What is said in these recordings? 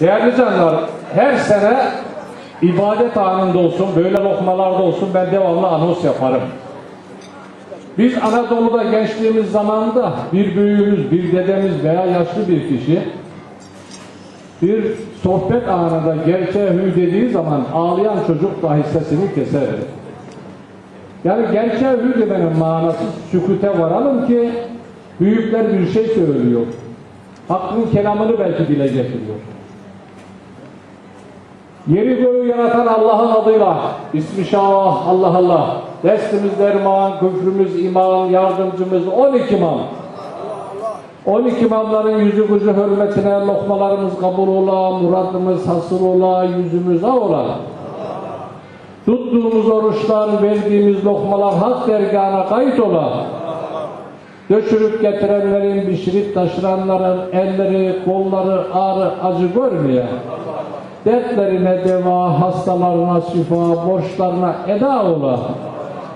Değerli canlar, her sene ibadet anında olsun, böyle lokmalarda olsun ben devamlı anons yaparım. Biz Anadolu'da gençliğimiz zamanında bir büyüğümüz, bir dedemiz veya yaşlı bir kişi bir sohbet anında gerçeğe hü dediği zaman ağlayan çocuk dahi sesini keserdi. Yani gerçeğe hü demenin manası sükute varalım ki büyükler bir şey söylüyor. Hakkın kelamını belki dile getiriyor. Yeri göğü yaratan Allah'ın adıyla ismi şah Allah Allah destimiz derman, küfrümüz iman, yardımcımız 12 imam. 12 imamların yüzü gücü hürmetine lokmalarımız kabul ola, muradımız hasıl ola, yüzümüz ak ola. Tuttuğumuz oruçlar, verdiğimiz lokmalar hak dergahına kayıt ola. Döşürüp getirenlerin, pişirip taşıranların elleri, kolları ağrı, acı görmeye dertlerine deva, hastalarına şifa, borçlarına eda ola.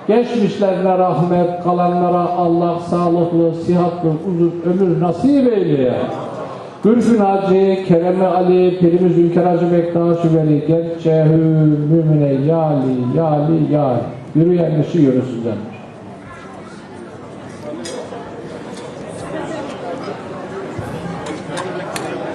Geçmişlerine rahmet, kalanlara Allah sağlıklı, sıhhatlı, uzun ömür nasip eyleye. Gülfün Hacı, Kerem Ali, Pirimiz Ülker Hacı Bektaş Üveli, Gerçehü, Mümine, Yali, Yali, Yali. Yürüyen işi yürüsün demiş.